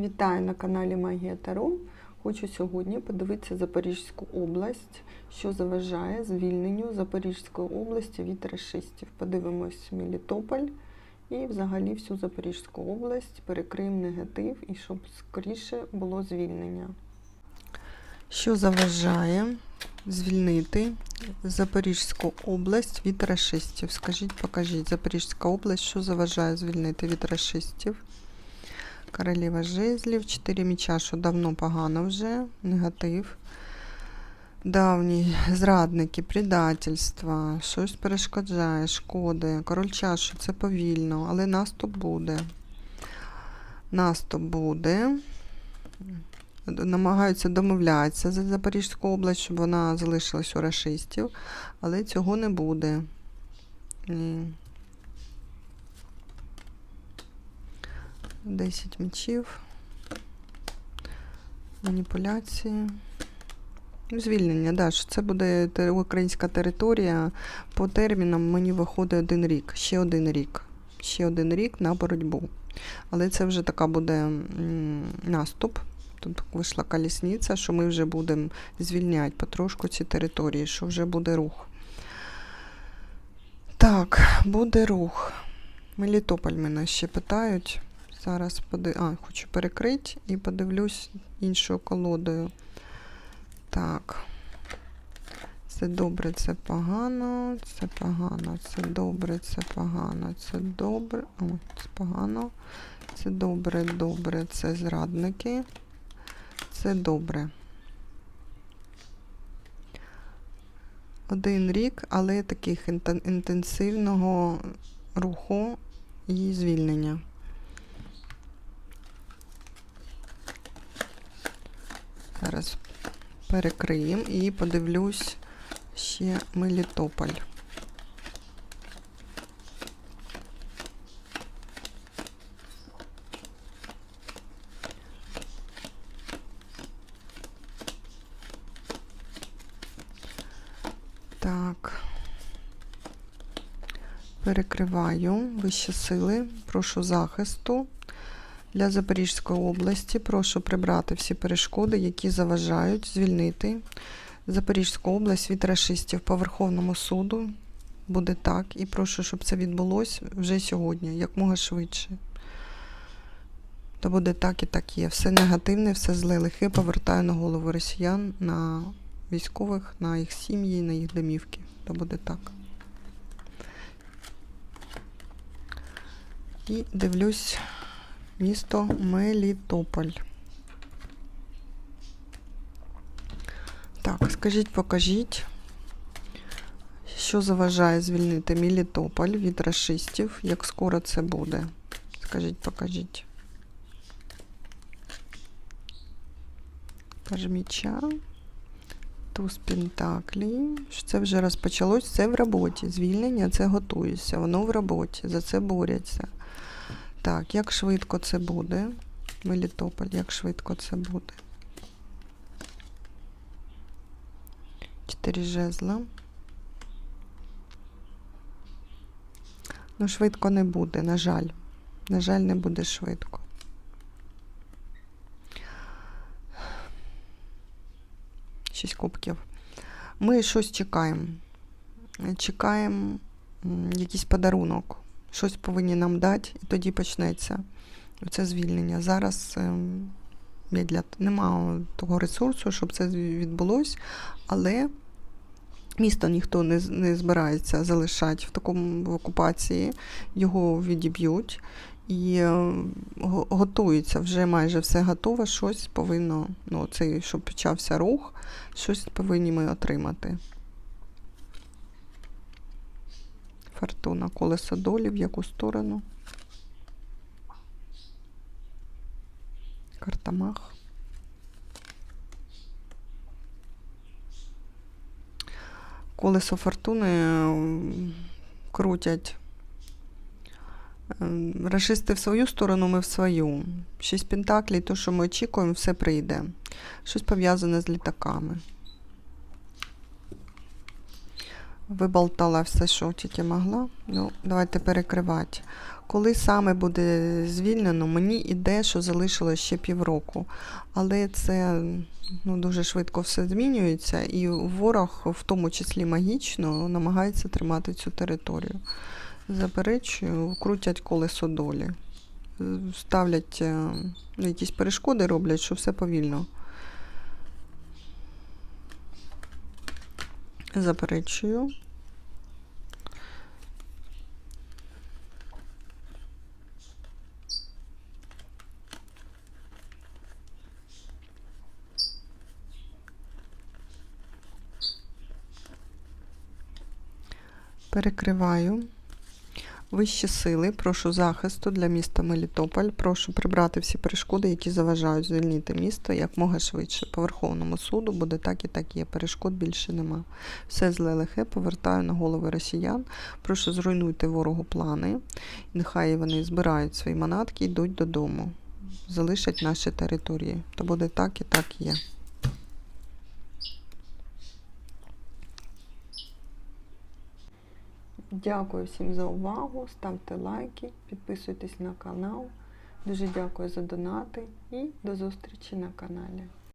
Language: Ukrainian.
Вітаю на каналі Магія Таро. Хочу сьогодні подивитися Запорізьку область, що заважає звільненню Запорізької області від расистів. Подивимось Мелітополь і взагалі всю Запорізьку область, перекриємо негатив і щоб скоріше було звільнення. Що заважає звільнити Запорізьку область від расистів? Скажіть, покажіть, Запорізька область, що заважає звільнити від расистів? Королева жезлів, 4 міча, що давно погано вже, негатив. Давні зрадники, предательства, щось перешкоджає, шкоди. Король чашу, це повільно, але наступ буде. Наступ буде. Намагаються домовлятися за Запорізьку область, щоб вона залишилась у рашистів, але цього не буде. Ні. 10 мечів. Маніпуляції. Ну, Звільнення, да, що це буде українська територія. По термінам мені виходить один рік, ще один рік. Ще один рік на боротьбу. Але це вже така буде наступ. Тут вийшла колісниця, що ми вже будемо звільняти потрошку ці території, що вже буде рух. Так, буде рух. Мелітополь мене ще питають. Зараз поди... а, хочу перекрити і подивлюсь іншою колодою. Так. Це добре, це погано, це погано, це добре, це погано, це добре. О, це погано. Це добре, добре, це зрадники. Це добре. Один рік, але таких інтенсивного руху і звільнення. Зараз перекриємо і подивлюсь ще Мелітополь. Так. Перекриваю вищі сили, прошу захисту. Для Запорізької області прошу прибрати всі перешкоди, які заважають звільнити Запорізьку область від рашистів по Верховному суду. Буде так. І прошу, щоб це відбулося вже сьогодні, якмога швидше. То буде так і так є. Все негативне, все зле, лихе повертаю на голову росіян, на військових, на їх сім'ї, на їх домівки. То буде так. І дивлюсь місто Мелітополь. Так, скажіть, покажіть, що заважає звільнити Мелітополь від расистів, як скоро це буде? Скажіть, покажіть. Пажміча. Туз Пентаклі. Це вже розпочалось, це в роботі. Звільнення це готується, воно в роботі, за це борються. Так, як швидко це буде? Мелітополь, як швидко це буде? Чотири жезла. Ну, швидко не буде, на жаль. На жаль, не буде швидко. Шість кубків. Ми щось чекаємо. Чекаємо якийсь подарунок. Щось повинні нам дати, і тоді почнеться це звільнення. Зараз ем, медлят. Нема того ресурсу, щоб це відбулося, але місто ніхто не, не збирається залишати в такому в окупації, його відіб'ють і е, готується, вже майже все готове, щось повинно, ну, цей, щоб почався рух, щось повинні ми отримати. Фортуна, колесо долі, в яку сторону? Карта Мах. Колесо фортуни крутять. Рашисти в свою сторону, ми в свою. Шість пентаклей, то, що ми очікуємо, все прийде. Щось пов'язане з літаками. Виболтала все, що тільки могла. Ну, давайте перекривати. Коли саме буде звільнено, мені іде, що залишилось ще півроку. Але це ну, дуже швидко все змінюється, і ворог, в тому числі магічно, намагається тримати цю територію. Заперечую, крутять колесо долі. Ставлять е, якісь перешкоди, роблять, що все повільно. Заперечую. Перекриваю. Вищі сили, прошу захисту для міста Мелітополь. Прошу прибрати всі перешкоди, які заважають звільнити місто якмога швидше. По Верховному суду буде так і так є. Перешкод більше нема. Все зле лихе повертаю на голови росіян. Прошу зруйнуйте ворогу плани. Нехай вони збирають свої манатки йдуть додому. Залишать наші території. То буде так і так є. Дякую всім за увагу. Ставте лайки, підписуйтесь на канал. Дуже дякую за донати і до зустрічі на каналі.